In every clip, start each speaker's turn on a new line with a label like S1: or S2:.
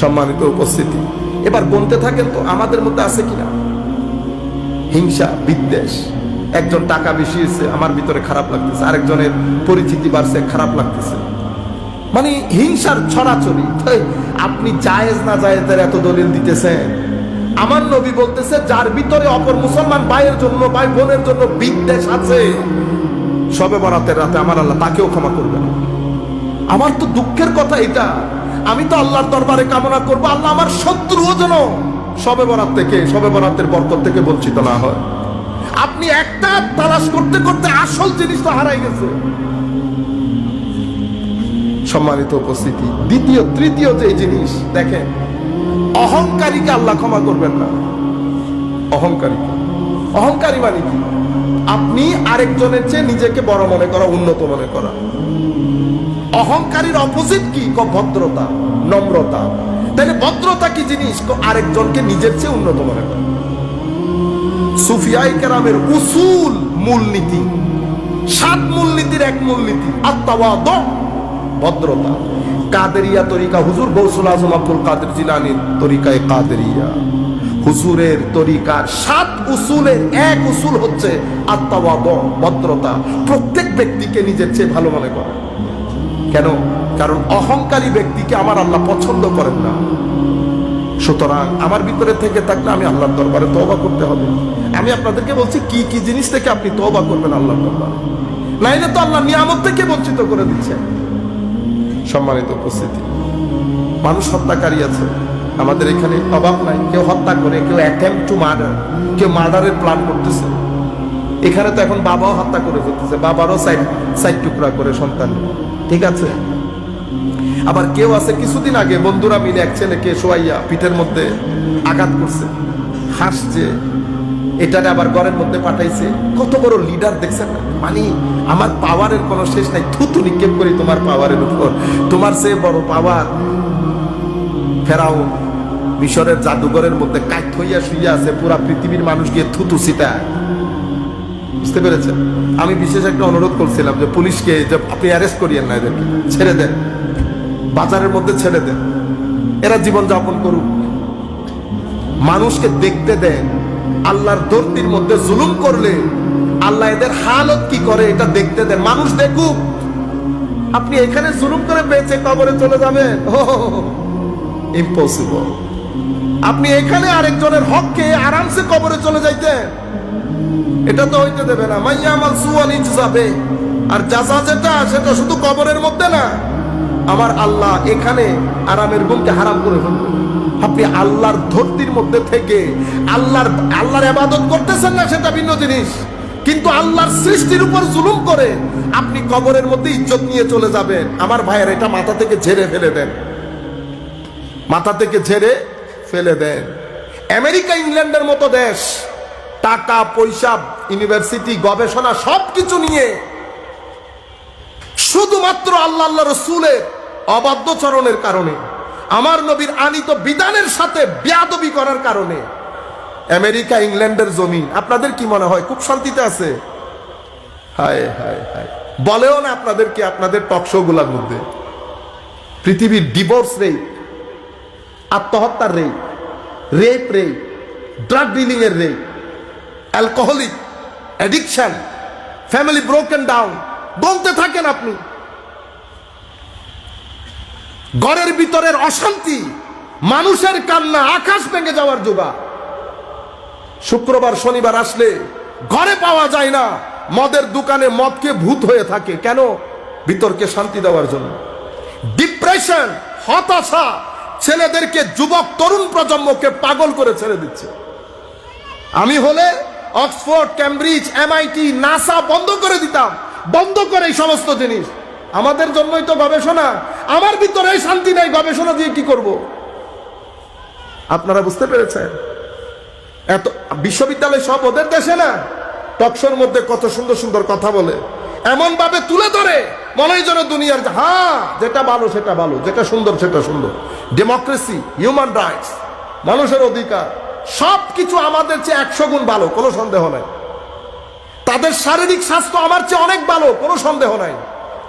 S1: সম্মানিত উপস্থিতি। এবার বলতে থাকেন তো আমাদের মধ্যে আছে কিনা? হিংসা, বিদ্বেষ। একজন টাকা বেশি এসে আমার ভিতরে খারাপ লাগতেছে। আরেকজনের পরিচিতি বাড়ছে, খারাপ লাগতেছে। মানে হিংসার ছড়াছড়ি। আপনি জায়েজ না জায়েজের এত দলিল দিতেছেন? আমার নবী বলতেছে, যার ভিতরে অপর মুসলমান ভাইয়ের জন্য, ভাই বোনের জন্য বিদ্বেষ আছে, সবে বরাতের রাতে আমার আল্লাহ তাকেও ক্ষমা করবে না আমার তো দুঃখের কথা এটা। আমি তো আল্লাহর দরবারে কামনা করব, আল্লাহ আমার শত্রুও যেন সবে বরাত থেকে সবে বরাতের বরকত থেকে বঞ্চিত না হয়। আপনি একটা তালাশ করতে করতে আসল জিনিসটা হারাই গেছে। সম্মানিত উপস্থিতি, দ্বিতীয়, তৃতীয় যে জিনিস, দেখেন, অহংকারীকে আল্লাহ ক্ষমা করবেন না। অহংকারী অহংকারী মানে কি? আপনি আরেকজনের চেয়ে নিজেকে বড় মনে করা, উন্নত মনে করা। অহংকারীর অপোজিট কি? ক ভদ্রতা, নম্রতা। তাহলে ভদ্রতা কি জিনিস? ক আরেকজনকে নিজের চেয়ে উন্নত মনে করা। সুফিয়াই কেরামের উসুল মূলনীতি, সাত মূলনীতির এক মূলনীতি আত্মাওয়াদ ভদ্রতা। কাদেরিয়া তরিকা, হুজুর গৌসুল আজম আব্দুল কাদের জিলানির তরিকায় কাদেরিয়া। হুজুরের তরিকার সাত উসুলের এক উসুল হচ্ছে আত্মাওয়াদ ভদ্রতা। প্রত্যেক ব্যক্তিকে নিজের চেয়ে ভালো মনে করা। কেন? কারণ অহংকারী ব্যক্তিকে আমার আল্লাহ পছন্দ করেন না। সুতরাং আমার ভিতরে থেকে থাকলে আমি আল্লাহর দরবারে তওবা করতে হবে। আমি আপনাদেরকে বলছি, কি কি জিনিস থেকে আপনি তওবা করবেন আল্লাহর দরবারে? নাইলে তো আল্লাহ নিয়ামত থেকে বঞ্চিত করে দিচ্ছে। সম্মানিত উপস্থিতি, মানুষ হত্যাকারী আছে। আমাদের এখানে অভাব নাই। কেউ হত্যা করে, কেউ অ্যাটেম্প টু মার্ডার কেউ মার্ডারের প্ল্যান করতেছে। এখানে তো এখন বাবাও হত্যা করে ফেলতেছে। বাবারও সাইড সাইড টুকরা করে সন্তান। ঠিক আছে? আবার কেউ আছে কিছুদিন আগে বন্ধুরা মিলে এক ছেলেকে শোয়াইয়া পিঠের মধ্যে আঘাত করছে। হাসছে। এটারে আবার ঘরের মধ্যে পাঠাইছে। কত বড় লিডার দেখছেন? মানে আমার পাওয়ারের কোনো শেষ নাই। থুতু নিক্ষেপ করি তোমার পাওয়ারের উপর। তোমার সে বড় পাওয়ার ফেরাও মিশরের জাদুঘরের মধ্যে কাঠ হইয়া শুইয়া আছে, পুরা পৃথিবীর মানুষ গিয়ে থুতু সিটায় বুঝতে পেরেছেন? আমি বিশেষ একটা অনুরোধ করছিলাম যে পুলিশকে যে আপনি অ্যারেস্ট করিয়েন না এদেরকে, ছেড়ে দেন। বাজারের মধ্যে ছেড়ে দেন। এরা জীবন যাপন করুক। মানুষকে দেখতে দেন। আল্লাহর দর্দির মধ্যে জুলুম করলে আল্লাহ এদের হালত কি করে এটা দেখতে দেন। মানুষ দেখুক। আপনি এখানে জুলুম করে বেঁচে কবরে চলে যাবেন। ইম্পসিবল আপনি এখানে আরেকজনের হককে আরামসে কবরে চলে যাইতেন। এটা তো হইতে দেবে না। মাইয়া আমাল সুয়াল যাবে আর যাজা যেটা, সেটা শুধু কবরের মধ্যে না। আমার আল্লাহ এখানে আরামের গুমকে হারাম করে ফেলবে। আপনি আল্লাহর ধরতির মধ্যে থেকে আল্লাহর আল্লাহর আবাদত করতেছেন না, সেটা ভিন্ন জিনিস। কিন্তু আল্লাহর সৃষ্টির উপর জুলুম করে আপনি কবরের মধ্যে ইজ্জত নিয়ে চলে যাবেন। আমার ভাইয়ের এটা মাথা থেকে ঝেড়ে ফেলে দেন। মাথা থেকে ঝেড়ে ফেলে দেন। আমেরিকা, ইংল্যান্ডের মতো দেশ। টাকা, পয়সা ইউনিভার্সিটি গবেষণা, সবকিছু নিয়ে শুধুমাত্র আল্লাহ আল্লাহ রসুলের অবাধ্যচরণের কারণে, আমার নবীর আনিত বিধানের সাথে বেয়াদবি করার কারণে, আমেরিকা, ইংল্যান্ডের জমি আপনাদের কি মনে হয়? খুব শান্তিতে আছে? হায় হায় হায়। বলেও না আপনাদেরকে আপনাদের টক শো গুলার মধ্যে। পৃথিবীর ডিভোর্স রেট আত্মহত্যার rate rape rate drug dealing এর rate alcoholic addiction family broken down বলতে থাকেন আপনি। ঘরের ভিতরের অশান্তি, মানুষের কান্না, আকাশ ভেঙে যাওয়ার যুবা। শুক্রবার, শনিবার আসলে ঘরে পাওয়া যায় না, মদের দোকানে মদকে ভূত হয়ে থাকে। কেন? ভিতরকে শান্তি দেওয়ার জন্য। ডিপ্রেশন, হতাশা, ছেলেদেরকে, যুবক, তরুণ প্রজন্মকে পাগল করে ছেড়ে দিচ্ছে। আমি হলে অক্সফোর্ড ক্যামব্রিজ এমআইটি নাসা বন্ধ করে দিতাম। বন্ধ করে এই সমস্ত জিনিস। আমাদের জন্যই তো গবেষণা। আমার ভিতরে শান্তি নাই, গবেষণা দিয়ে কি করব? আপনারা বুঝতে পেরেছেন? এত বিশ্ববিদ্যালয় সব ওদের দেশে না? টকশোর মধ্যে কত সুন্দর সুন্দর কথা বলে। এমন ভাবে তুলে ধরে মনে হয় যেন দুনিয়ার হ্যাঁ যেটা ভালো সেটা ভালো, যেটা সুন্দর সেটা সুন্দর। ডেমোক্রেসি হিউম্যান রাইটস মানুষের অধিকার। সব কিছু আমাদের চেয়ে একশো গুণ ভালো, কোনো সন্দেহ নাই। তাদের শারীরিক স্বাস্থ্য আমার চেয়ে অনেক ভালো, কোনো সন্দেহ নাই।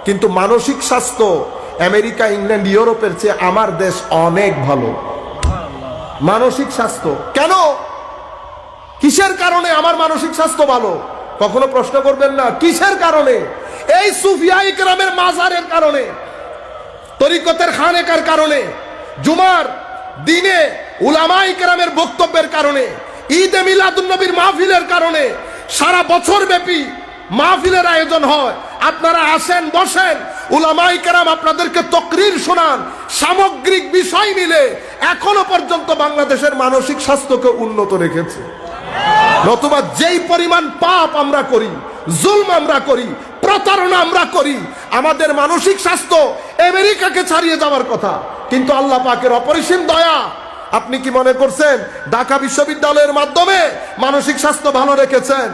S1: কিন্তু মানসিক স্বাস্থ্য আমেরিকা, ইংল্যান্ড, ইউরোপের চেয়ে আমার দেশ অনেক ভালো। মানসিক স্বাস্থ্য। কেন? কিসের কারণে আমার মানসিক স্বাস্থ্য ভালো? কখনো প্রশ্ন করবেন না, কিসের কারণে? এই সুফিয়া ইকরামের মাজারের কারণে, তরিকতের খানেকার কারণে, জুমার দিনে উলামা ইকরামের বক্তব্যের কারণে, ঈদে মিলাদুন্নবীর মাহফিলের কারণে সারা বছর ব্যাপী মাহফিলের আয়োজন হয়। আপনারা আসেন, বসেন। উলামাই কেরাম আপনাদেরকে তকরির শোনান, সামগ্রিক বিষয় মিলে এখনও পর্যন্ত বাংলাদেশের মানসিক স্বাস্থ্যকে উন্নত রেখেছে। নতুবা যেই পরিমাণ পাপ আমরা করি, জুলম আমরা করি, প্রতারণা আমরা করি, আমাদের মানসিক স্বাস্থ্য আমেরিকাকে ছাড়িয়ে যাওয়ার কথা, কিন্তু আল্লাহ পাকের অপরিসীম দয়া আপনি কি মনে করছেন ঢাকা বিশ্ববিদ্যালয়ের মাধ্যমে মানসিক স্বাস্থ্য ভালো রেখেছেন?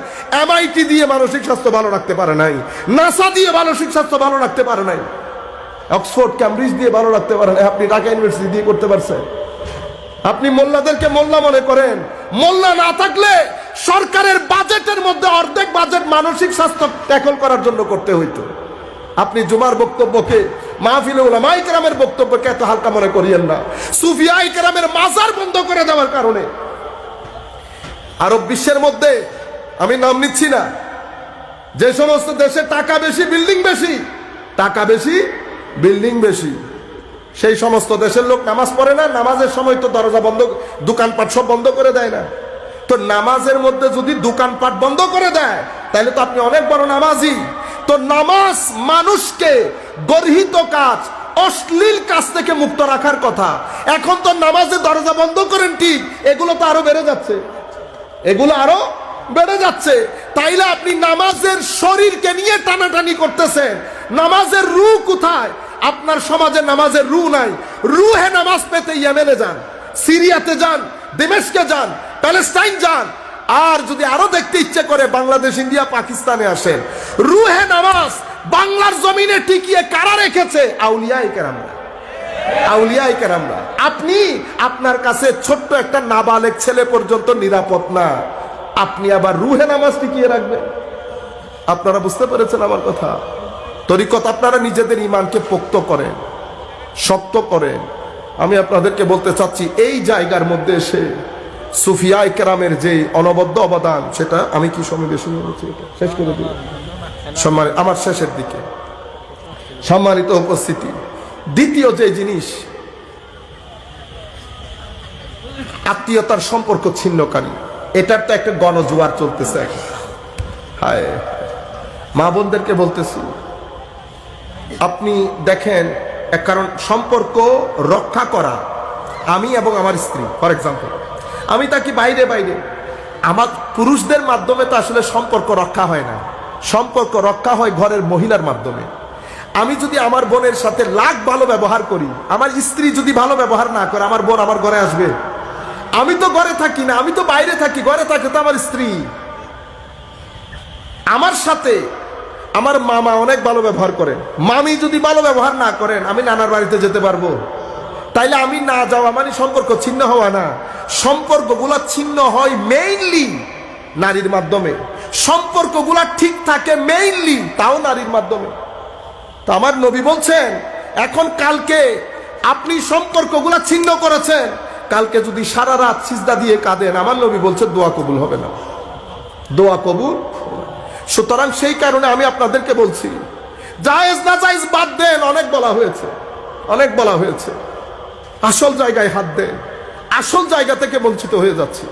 S1: এমআইটি দিয়ে মানসিক স্বাস্থ্য ভালো রাখতে পারে নাই। নাসা দিয়ে মানসিক স্বাস্থ্য ভালো রাখতে পারে নাই। অক্সফোর্ড ক্যামব্রিজ দিয়ে ভালো রাখতে পারেন আপনি ঢাকা ইউনিভার্সিটি দিয়ে করতে পারছেন। আপনি মোল্লাদেরকে মোল্লা মনে করেন। মোল্লা না থাকলে সরকারের বাজেটের মধ্যে অর্ধেক বাজেট মানসিক স্বাস্থ্য ট্যাকল করার জন্য করতে হইতো। আপনি জুমার বক্তব্যকে মাহফিলে উলামাই কেরামের বক্তব্যকে এত হালকা মনে করিয়েন না। সুফিয়াই কেরামের মাজার বন্ধ করে দেওয়ার কারণে। আরব বিশ্বের মধ্যে আমি নাম নিচ্ছি না। যে সমস্ত দেশে টাকা বেশি, বিল্ডিং বেশি, টাকা বেশি, বিল্ডিং বেশি। সেই সমস্ত দেশের লোক নামাজ পড়ে না, নামাজের সময় তো দরজা বন্ধ, দোকানপাট সব বন্ধ করে দেয় না। তো নামাজের মধ্যে যদি দোকানপাট বন্ধ করে দেয়, তাহলে তো আপনি অনেক বড় নামাজি। তো নামাজ মানুষকে গর্হিত কাজ, অশ্লীল কাজ থেকে মুক্ত রাখার কথা। এখন তো নামাজের দরজা বন্ধ করেন ঠিক, এগুলো তো আরও বেড়ে যাচ্ছে। এগুলো আরও বেড়ে যাচ্ছে। তাইলে আপনি নামাজের শরীরকে নিয়ে টানাটানি করতেছেন। নামাজের রু কোথায়? আপনার সমাজে নামাজের রু নাই। রুহে নামাজ পেতে ইয়েমেনে যান, সিরিয়াতে যান, দিমেশকে যান, প্যালেস্টাইন যান আর যদি আরও দেখতে ইচ্ছে করে বাংলাদেশ, ইন্ডিয়া, পাকিস্তানে আসেন, রুহে নামাজ বাংলার জমিনে টিকিয়ে কারা রেখেছে? আউলিয়াই কেরামরা। আউলিয়াই আপনি আপনার কাছে ছোট্ট একটা নাবালেক ছেলে পর্যন্ত নিরাপদ না। আপনি আবার রুহে নামাজ টিকিয়ে রাখবেন। আপনারা বুঝতে পেরেছেন আমার কথা? তরিকত আপনারা নিজেদের ইমানকে পোক্ত করেন, শক্ত করেন। আমি আপনাদেরকে বলতে চাচ্ছি, এই জায়গার মধ্যে এসে সুফিয়াই কেরামের যে অনবদ্য অবদান, সেটা আমি কি সময় বেশি বলেছি? শেষ করে দিল সম্মান, আমার শেষের দিকে। সম্মানিত উপস্থিতি। দ্বিতীয় যে জিনিস, আত্মীয়তার সম্পর্ক ছিন্নকারী। এটার তো একটা গণজোয়ার চলতেছে মা বোনদেরকে বলতেছি, আপনি দেখেন, এক কারণ সম্পর্ক রক্ষা করা, আমি এবং আমার স্ত্রী, ফর এক্সাম্পল আমি তাকে বাইরে বাইরে। আমার পুরুষদের মাধ্যমে তো আসলে সম্পর্ক রক্ষা হয় না। সম্পর্ক রক্ষা হয় ঘরের মহিলার মাধ্যমে। আমি যদি আমার বোনের সাথে লাখ ভালো ব্যবহার করি, আমার স্ত্রী যদি ভালো ব্যবহার না করে, আমার বোন আমার ঘরে আসবে। আমি তো ঘরে থাকি না, আমি তো বাইরে থাকি, ঘরে থাকে তো আমার স্ত্রী। আমার সাথে আমার মামা অনেক ভালো ব্যবহার করেন। মামি যদি ভালো ব্যবহার না করেন, আমি নানার বাড়িতে যেতে পারব। তাইলে আমি না যাওয়া মানে সম্পর্ক ছিন্ন হওয়া না। সম্পর্কগুলো ছিন্ন হয় মেইনলি নারীর মাধ্যমে। সম্পর্কগুলা ঠিক থাকে মেইনলি তাও নারীর মাধ্যমে। তো আমার নবী বলছেন, এখন কালকে আপনি সম্পর্কগুলা ছিন্ন করেছেন, কালকে যদি সারা রাত সিজদা দিয়ে কাঁদেন, আমার নবী বলছে দোয়া কবুল হবে না। দোয়া কবুল সুতরাং সেই কারণে আমি আপনাদেরকে বলছি, জায়েজ না জায়েজ বাদ দেন, অনেক বলা হয়েছে। অনেক বলা হয়েছে। আসল জায়গায় হাত দেয়। আসল জায়গা থেকে বঞ্চিত হয়ে যাচ্ছে।